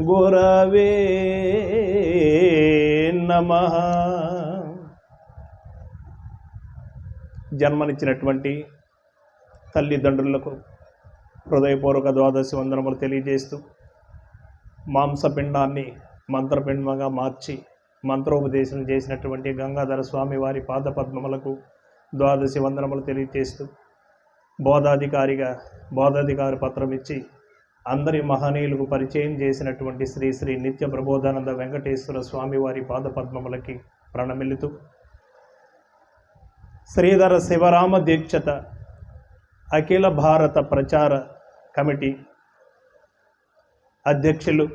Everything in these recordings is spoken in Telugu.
గురవే నమ. జన్మనిచ్చినటువంటి తల్లిదండ్రులకు హృదయపూర్వక ద్వాదశి వందనములు తెలియజేస్తూ మాంసపిండాన్ని మంత్రపిండంగా మార్చి మంత్రోపదేశం చేసినటువంటి గంగాధర స్వామి వారి పాదపద్మములకు ద్వాదశి వందనములు తెలియజేస్తూ బోధాధికారిగా బోధాధికారి పత్రం ఇచ్చి అందరి మహనీయులకు పరిచయం చేసినటువంటి శ్రీ శ్రీ నిత్య ప్రబోధానంద వెంకటేశ్వర స్వామివారి పాదపద్మములకి ప్రణమిల్లుతూ శ్రీధర శివరామ దీక్షత అఖిల భారత ప్రచార కమిటీ అధ్యక్షులు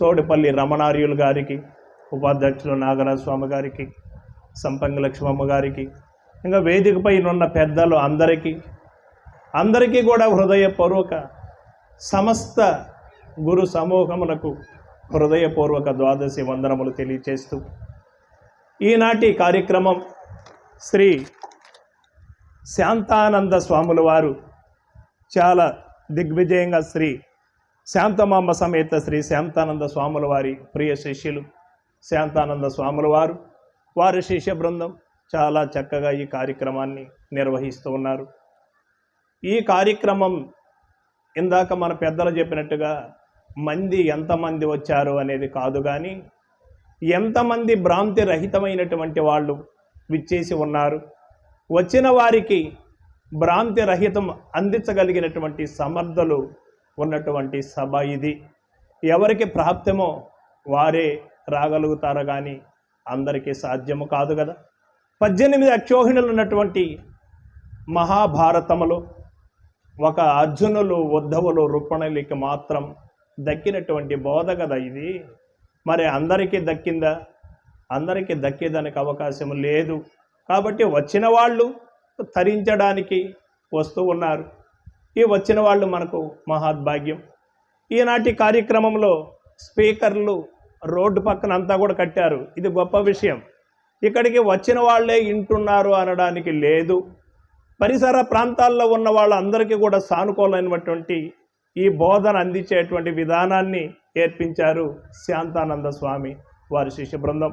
సోడిపల్లి రమణార్యులు గారికి ఉపాధ్యక్షులు నాగరాజ స్వామి గారికి సంపంగి లక్ష్మమ్మ గారికి ఇంకా వేదికపై ఉన్న పెద్దలు అందరికీ అందరికీ కూడా హృదయపూర్వక సమస్త గురు సమూహములకు హృదయపూర్వక ద్వాదశి వందనములు తెలియచేస్తూ ఈనాటి కార్యక్రమం శ్రీ శాంతానంద స్వాముల వారు చాలా దిగ్విజయంగా శ్రీ శాంతమాంబ సమేత శ్రీ శాంతానంద స్వాముల వారి ప్రియ శిష్యులు శాంతానంద స్వాముల వారు వారి శిష్య బృందం చాలా చక్కగా ఈ కార్యక్రమాన్ని నిర్వహిస్తూ ఉన్నారు. ఈ కార్యక్రమం ఇందాక మన పెద్దలు చెప్పినట్టుగా మంది ఎంతమంది వచ్చారు అనేది కాదు కానీ ఎంతమంది భ్రాంతి రహితమైనటువంటి వాళ్ళు విచ్చేసి ఉన్నారు. వచ్చిన వారికి భ్రాంతి రహితం అందించగలిగినటువంటి సమర్థులు ఉన్నటువంటి సభ ఇది. ఎవరికి ప్రాప్తమో వారే రాగలుగుతారు కానీ అందరికీ సాధ్యము కాదు కదా. పద్దెనిమిది అక్షోహిణులు ఉన్నటువంటి మహాభారతములో ఒక అర్జునులు ఉద్ధవులు రుక్మణులకి మాత్రం దక్కినటువంటి బోధ కదా ఇది. మరి అందరికీ దక్కిందా? అందరికీ దక్కేదానికి అవకాశం లేదు. కాబట్టి వచ్చిన వాళ్ళు తరించడానికి వస్తూ ఉన్నారు. ఈ వచ్చిన వాళ్ళు మనకు మహాద్భాగ్యం. ఈనాటి కార్యక్రమంలో స్పీకర్లు రోడ్డు పక్కన అంతా కూడా కట్టారు. ఇది గొప్ప విషయం. ఇక్కడికి వచ్చిన వాళ్ళే ఇంటున్నారు అనడానికి లేదు. పరిసర ప్రాంతాల్లో ఉన్న వాళ్ళందరికీ కూడా సానుకూలమైనటువంటి ఈ బోధన అందించేటువంటి విధానాన్ని ఏర్పించారు శాంతానంద స్వామి వారి శిష్య బృందం.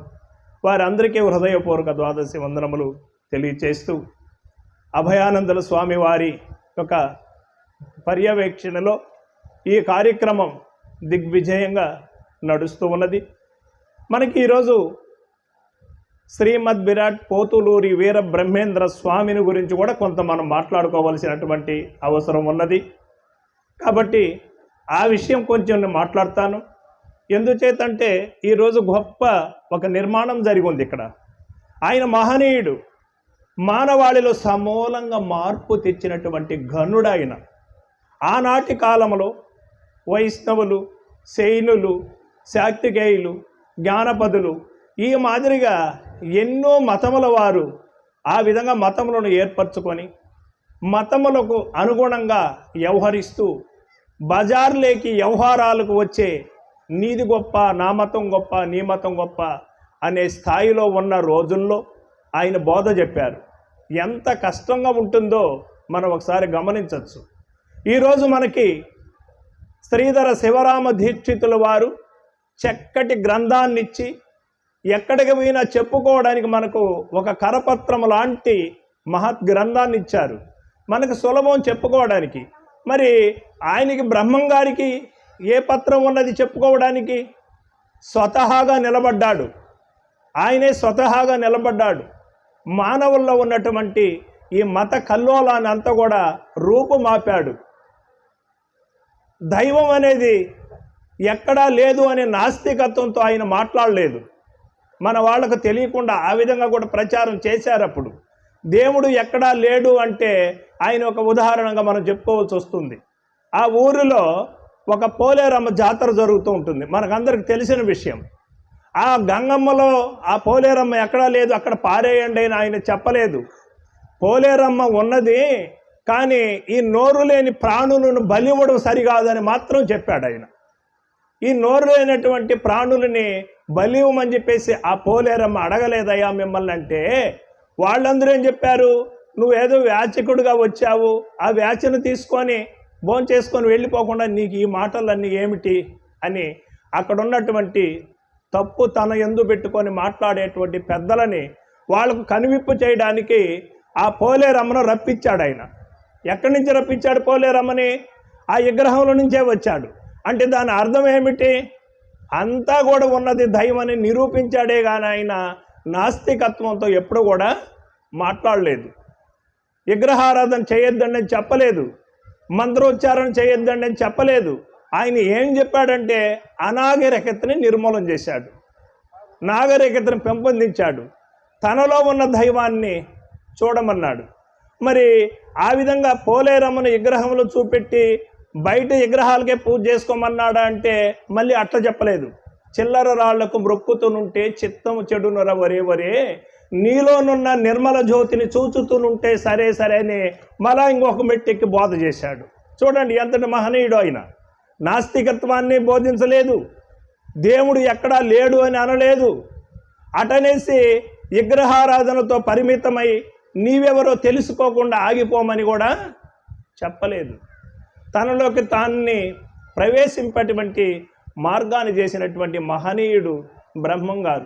వారందరికీ హృదయపూర్వక ద్వాదశి వందనములు తెలియచేస్తూ అభయానందుల స్వామి వారి యొక్క పర్యవేక్షణలో ఈ కార్యక్రమం దిగ్విజయంగా నడుస్తూ ఉన్నది. మనకి ఈరోజు శ్రీమద్ విరాట్ పోతులూరి వీర బ్రహ్మేంద్ర స్వామిని గురించి కూడా కొంత మనం మాట్లాడుకోవలసినటువంటి అవసరం ఉన్నది. కాబట్టి ఆ విషయం కొంచెం నేను మాట్లాడతాను. ఎందుచేతంటే ఈరోజు గొప్ప ఒక నిర్మాణం జరిగింది ఇక్కడ. ఆయన మహనీయుడు మానవాళిలో సమూలంగా మార్పు తెచ్చినటువంటి ఘనుడు ఆయన ఆనాటి కాలంలో వైష్ణవులు శైనులు శాక్తికేయులు జ్ఞానపదులు ఈ మాదిరిగా ఎన్నో మతముల వారు ఆ విధంగా మతములను ఏర్పరచుకొని మతములకు అనుగుణంగా వ్యవహరిస్తూ బజార్లేకి వ్యవహారాలకు వచ్చే నీది గొప్ప నా మతం గొప్ప నీ మతం గొప్ప అనే స్థాయిలో ఉన్న రోజుల్లో ఆయన బోధ చెప్పారు. ఎంత కష్టంగా ఉంటుందో మనం ఒకసారి గమనించవచ్చు. ఈరోజు మనకి శ్రీధర శివరామ దీక్షితుల వారు చక్కటి గ్రంథాన్నిచ్చి ఎక్కడికి పోయినా చెప్పుకోవడానికి మనకు ఒక కరపత్రం లాంటి మహత్ గ్రంథాన్ని ఇచ్చారు. మనకు సులభం చెప్పుకోవడానికి. మరి ఆయనకి బ్రహ్మం గారికి ఏ పత్రం ఉన్నది చెప్పుకోవడానికి? స్వతహాగా నిలబడ్డాడు. ఆయనే స్వతహాగా నిలబడ్డాడు. మానవుల్లో ఉన్నటువంటి ఈ మత కల్లోలాన్ని అంతా కూడా రూపుమాపాడు. దైవం అనేది ఎక్కడా లేదు అనే నాస్తికత్వంతో ఆయన మాట్లాడలేదు. మన వాళ్ళకు తెలియకుండా ఆ విధంగా కూడా ప్రచారం చేశారు అప్పుడు. దేవుడు ఎక్కడా లేడు అంటే ఆయన ఒక ఉదాహరణగా మనం చెప్పుకోవాల్సి వస్తుంది. ఆ ఊరిలో ఒక పోలేరమ్మ జాతర జరుగుతూ ఉంటుంది. మనకందరికి తెలిసిన విషయం. ఆ గంగమ్మలో ఆ పోలేరమ్మ ఎక్కడా లేదు అక్కడ పారేయండి అని ఆయన చెప్పలేదు. పోలేరమ్మ ఉన్నది కానీ ఈ నోరు లేని ప్రాణులను బలివ్వడం సరికాదని మాత్రం చెప్పాడు ఆయన. ఈ నోరు లేనటువంటి ప్రాణులని బలివమని చెప్పేసి ఆ పోలేరమ్మ అడగలేదయ్యా మిమ్మల్ని అంటే వాళ్ళందరూ ఏం చెప్పారు? నువ్వేదో వ్యాచకుడుగా వచ్చావు. ఆ వ్యాచను తీసుకొని భోంచేసుకొని వెళ్ళిపోకుండా నీకు ఈ మాటలన్నీ ఏమిటి? అని అక్కడ ఉన్నటువంటి తప్పు తన ఎందు పెట్టుకొని మాట్లాడేటువంటి పెద్దలని వాళ్ళకు కనువిప్పు చేయడానికి ఆ పోలేరమ్మను రప్పించాడు ఆయన. ఎక్కడి నుంచి రప్పించాడు పోలేరమ్మని? ఆ విగ్రహంలో నుంచే వచ్చాడు. అంటే దాని అర్థం ఏమిటి? అంతా కూడా ఉన్నది దైవమని నిరూపించాడే కానీ ఆయన నాస్తికత్వంతో ఎప్పుడు కూడా మాట్లాడలేదు. విగ్రహారాధన చేయొద్దండి అని చెప్పలేదు. మంత్రోచ్చారణ చేయొద్దండి అని చెప్పలేదు. ఆయన ఏం చెప్పాడంటే అనాగరికతని నిర్మూలన చేశాడు. నాగరికతను పెంపొందించాడు. తనలో ఉన్న దైవాన్ని చూడమన్నాడు. మరి ఆ విధంగా పోలేరమ్మను విగ్రహంలో చూపెట్టి బయట విగ్రహాలకే పూజ చేసుకోమన్నాడా అంటే మళ్ళీ అట్లా చెప్పలేదు. చిల్లర రాళ్ళకు మ్రొక్కుతూనుంటే చిత్తము చెడునర వరే వరే నీలోనున్న నిర్మల జ్యోతిని చూచుతూనుంటే సరే సరే అని మళ్ళా ఇంకొక మెట్టెక్కి బోధ చేశాడు. చూడండి ఎంతటి మహనీయుడు ఆయన. నాస్తికత్వాన్ని బోధించలేదు. దేవుడు ఎక్కడా లేడు అని అనలేదు. అటనేసి విగ్రహారాధనతో పరిమితమై నీవెవరో తెలుసుకోకుండా ఆగిపోమని కూడా చెప్పలేదు. తనలోకి తాన్ని ప్రవేశింపటువంటి మార్గాన్ని చేసినటువంటి మహనీయుడు బ్రహ్మం గారు.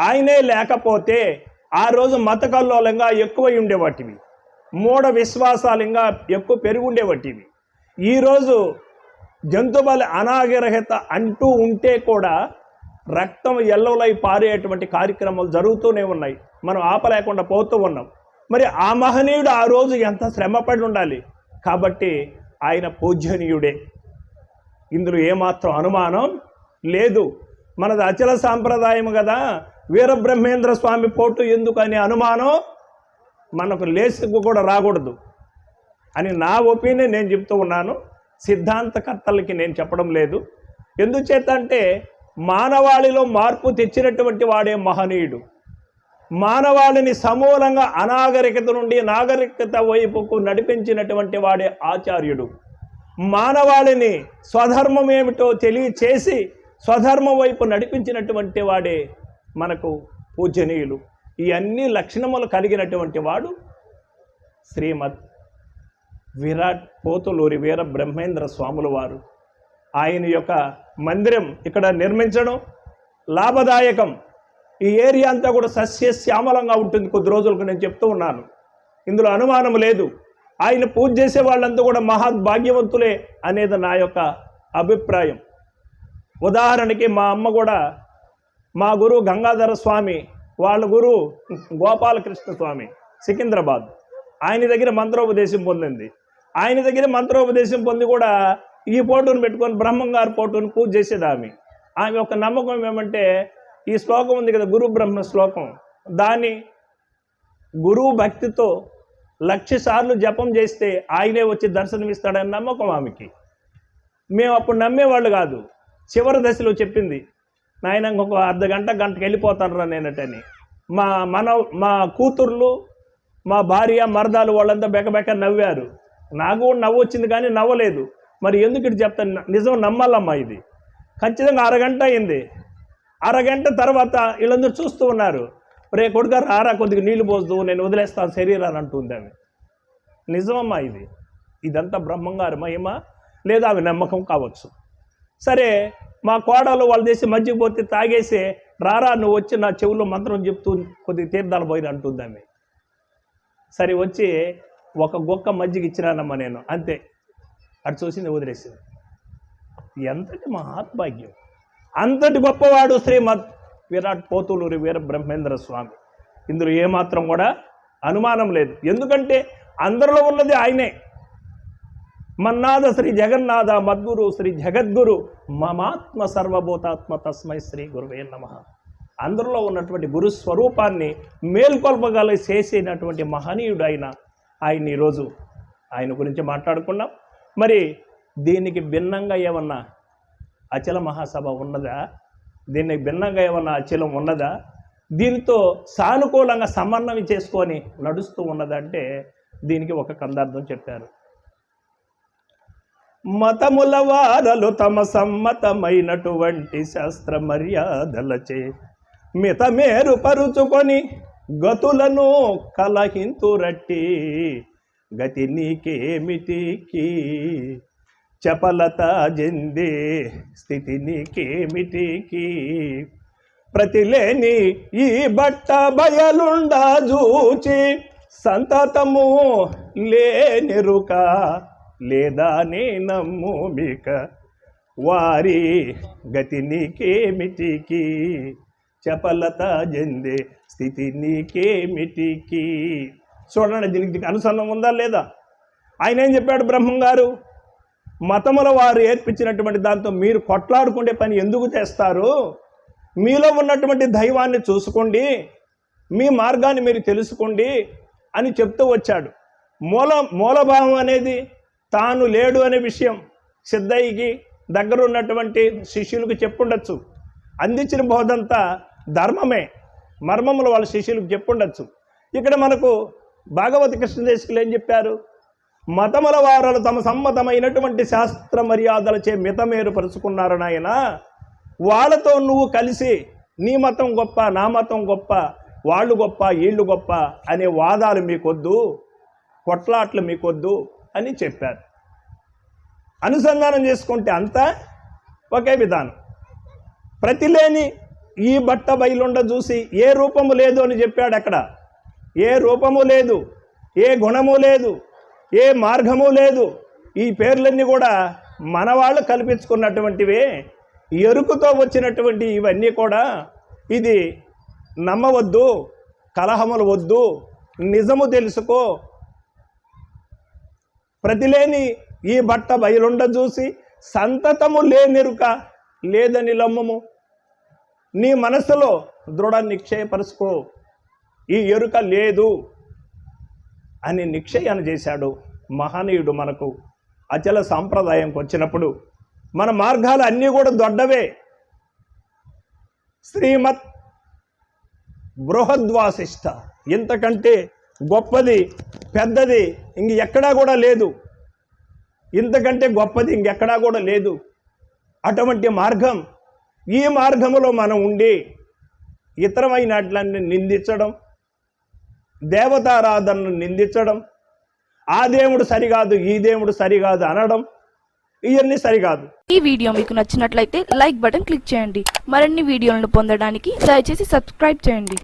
ఆయనే లేకపోతే ఆ రోజు మత కల్లోలంగా ఎక్కువై ఉండేవాటివి. మూఢ విశ్వాసాలంగా ఎక్కువ పెరుగుండేవాటివి ఈరోజు జంతుబలి అనాగరహిత అంటూ ఉంటే కూడా రక్తం ఎల్లవలై పారేటువంటి కార్యక్రమాలు జరుగుతూనే ఉన్నాయి. మనం ఆపలేకుండా పోతూ ఉన్నాం. మరి ఆ మహనీయుడు ఆ రోజు ఎంత శ్రమపడి ఉండాలి? కాబట్టి ఆయన పూజనీయుడే ఇందులో ఏమాత్రం అనుమానం లేదు. మనది అచల సాంప్రదాయం కదా. వీరబ్రహ్మేంద్ర స్వామి పోటు ఎందుకు అనే అనుమానం? మనకు లేసుకు కూడా రాకూడదు అని నా ఒపీనియన్ నేను చెప్తూ ఉన్నాను. సిద్ధాంతకర్తలకి నేను చెప్పడం లేదు. ఎందుచేత అంటే మానవాళిలో మార్పు తెచ్చినటువంటి వాడే మహనీయుడు. మానవాళిని సమూలంగా అనాగరికత నుండి నాగరికత వైపుకు నడిపించినటువంటి వాడే ఆచార్యుడు. మానవాళిని స్వధర్మం ఏమిటో తెలియచేసి స్వధర్మం వైపు నడిపించినటువంటి వాడే మనకు పూజనీయులు. ఈ అన్ని లక్షణములు కలిగినటువంటి వాడు శ్రీమద్ విరాట్ పోతులూరి వీర బ్రహ్మేంద్ర స్వాముల వారు. ఆయన యొక్క మందిరం ఇక్కడ నిర్మించడం లాభదాయకం. ఈ ఏరియా అంతా కూడా సస్యశ్యామలంగా ఉంటుంది. కొద్ది రోజులకు నేను చెప్తూ ఉన్నాను. ఇందులో అనుమానం లేదు. ఆయన పూజ చేసే వాళ్ళంతా కూడా మహాద్భాగ్యవంతులే అనేది నా యొక్క అభిప్రాయం. ఉదాహరణకి మా అమ్మ కూడా మా గురువు గంగాధర స్వామి వాళ్ళ గురువు గోపాలకృష్ణ స్వామి సికింద్రాబాద్. ఆయన దగ్గర మంత్రోపదేశం పొందింది. ఆయన దగ్గర మంత్రోపదేశం పొంది కూడా ఈ ఫోటోను పెట్టుకొని బ్రహ్మంగారి ఫోటోను పూజ చేసేది ఆమె. ఆమె ఒక నమ్మకం ఏమంటే ఈ శ్లోకం ఉంది కదా గురు బ్రహ్మ శ్లోకం. దాన్ని గురువు భక్తితో లక్ష సార్లు జపం చేస్తే ఆయనే వచ్చి దర్శనమిస్తాడని నమ్మకం ఆమెకి. మేము అప్పుడు నమ్మేవాళ్ళు కాదు. చివరి దశలో చెప్పింది నాయన ఇంకొక అర్ధ గంట గంటకి వెళ్ళిపోతాను నేనటని మా మన మా కూతుర్లు మా భార్య మరదాలు వాళ్ళంతా బెకబెక నవ్వారు. నాకు కూడా నవ్వు వచ్చింది కానీ నవ్వలేదు. మరి ఎందుకు ఇటు చెప్తాను? నిజం నమ్మాలమ్మా ఇది. ఖచ్చితంగా అరగంట అయింది. అరగంట తర్వాత వీళ్ళందరూ చూస్తూ ఉన్నారు. రే కొడుక రారా కొద్దిగా నీళ్ళు పోస్తూ నేను వదిలేస్తాను శరీరాన్ని అంటుంది ఆమె. నిజమమ్మా ఇది. ఇదంతా బ్రహ్మంగారి మహిమ లేదా ఆమె నమ్మకం కావచ్చు. సరే మా కోడలు వాళ్ళు చేసి మజ్జిగ పోతే తాగేసి రారా నువ్వు వచ్చి నా చెవులో మంత్రం చెప్తూ కొద్దిగా తీర్థాలు పోయిన అంటుంది ఆమె. సరే వచ్చి ఒక గొక్క మజ్జిగ ఇచ్చినానమ్మా నేను అంతే. అటు చూసింది వదిలేసింది. ఎంతటి మహాత్భాగ్యం అంతటి గొప్పవాడు శ్రీమద్ విరాట్ పోతులూరి వీర బ్రహ్మేంద్ర స్వామి. ఇందులో ఏమాత్రం కూడా అనుమానం లేదు. ఎందుకంటే అందరిలో ఉన్నది ఆయనే. మన్నాథ శ్రీ జగన్నాథ మద్గురు శ్రీ జగద్గురు మమాత్మ సర్వభూతాత్మ తస్మై శ్రీ గురువే నమ. అందరిలో ఉన్నటువంటి గురు స్వరూపాన్ని మేల్కొల్పగల చేసేటటువంటి మహనీయుడు ఆయన ఆయన ఈరోజు. ఆయన గురించి మాట్లాడుకున్నాం. మరి దీనికి భిన్నంగా ఏమన్నా అచల మహాసభ ఉన్నదా? దీనికి భిన్నంగా ఏమన్నా అచలం ఉన్నదా? దీనితో సానుకూలంగా సమన్వయం చేసుకొని నడుస్తూ ఉన్నదంటే దీనికి ఒక కందార్థం చెప్పారు. మతముల వారలు తమ సమ్మతమైనటువంటి శాస్త్ర మర్యాదలచే మితమేరు పరుచుకొని గతులను కలహింతురట్టి గతి నీకేమిటికి? చపలత జందే స్థితి నీకేమిటికి? ప్రతిలేని ఈ బట్ట బయలుండా జూచి సంతతము లేనిరుక లేదా నే నమ్ము వారి గతి నీకేమిటికి? చపలత జందే స్థితి నీకేమిటికి? చూడండి దీనికి దీనికి ఉందా లేదా? ఆయన ఏం చెప్పాడు బ్రహ్మం గారు మతముల వారు ఏర్పించినటువంటి దాంతో మీరు కొట్లాడుకునే పని ఎందుకు చేస్తారు? మీలో ఉన్నటువంటి దైవాన్ని చూసుకోండి మీ మార్గాన్ని మీరు తెలుసుకోండి అని చెప్తూ వచ్చాడు. మూల మూలభావం అనేది తాను లేడు అనే విషయం సిద్ధయ్యకి దగ్గర ఉన్నటువంటి శిష్యులకు చెప్పుండొచ్చు. అందించిన బోధంతా ధర్మమే. మర్మములు వాళ్ళ శిష్యులకు చెప్పుండొచ్చు. ఇక్కడ మనకు భాగవత కృష్ణదేశకులు ఏం చెప్పారు? మతముల వారలు తమ సమ్మతమైనటువంటి శాస్త్ర మర్యాదలచే మితమేరుపరుచుకున్నారు నాయన. వాళ్ళతో నువ్వు కలిసి నీ మతం గొప్ప నా మతం గొప్ప వాళ్ళు గొప్ప వీళ్ళు గొప్ప అనే వాదాలు మీకొద్దు కొట్లాట్లు మీకొద్దు అని చెప్పారు. అనుసంధానం చేసుకుంటే అంతా ఒకే విధానం. ప్రతిలేని ఈ బట్ట బయలుండ చూసి ఏ రూపము లేదు అని చెప్పాడు అక్కడ. ఏ రూపము లేదు ఏ గుణము లేదు ఏ మార్గము లేదు. ఈ పేర్లన్నీ కూడా మన వాళ్ళు కల్పించుకున్నటువంటివే. ఎరుకుతో వచ్చినటువంటి ఇవన్నీ కూడా ఇది నమ్మవద్దు కలహములు వద్దు నిజము తెలుసుకో. ప్రతిలేని ఈ బట్ట బయలుండ చూసి సంతతము లేనెరుక లేదని లమ్మము నీ మనసులో దృఢ నిక్షేపరుచుకో ఈ ఎరుక లేదు. అని నిక్షేపణ చేశాడు. మహనీయుడు మనకు అచల సాంప్రదాయంకి వచ్చినప్పుడు మన మార్గాలు అన్నీ కూడా దొడ్డవే. శ్రీమత్ బృహద్వాసిష్ట. ఇంతకంటే గొప్పది పెద్దది ఇంక ఎక్కడా కూడా లేదు. ఇంతకంటే గొప్పది ఇంకెక్కడా కూడా లేదు. అటువంటి మార్గం ఈ మార్గములో మనం ఉండి ఇతరమైనట్లన్నీ నిందించడం దేవతారాధనను నిందించడం ఆ దేవుడు సరికాదు ఈ దేవుడు సరికాదు అనడం ఇవన్నీ సరికాదు. ఈ వీడియో మీకు నచ్చినట్లయితే లైక్ బటన్ క్లిక్ చేయండి. మరిన్ని వీడియోలను పొందడానికి దయచేసి సబ్స్క్రైబ్ చేయండి.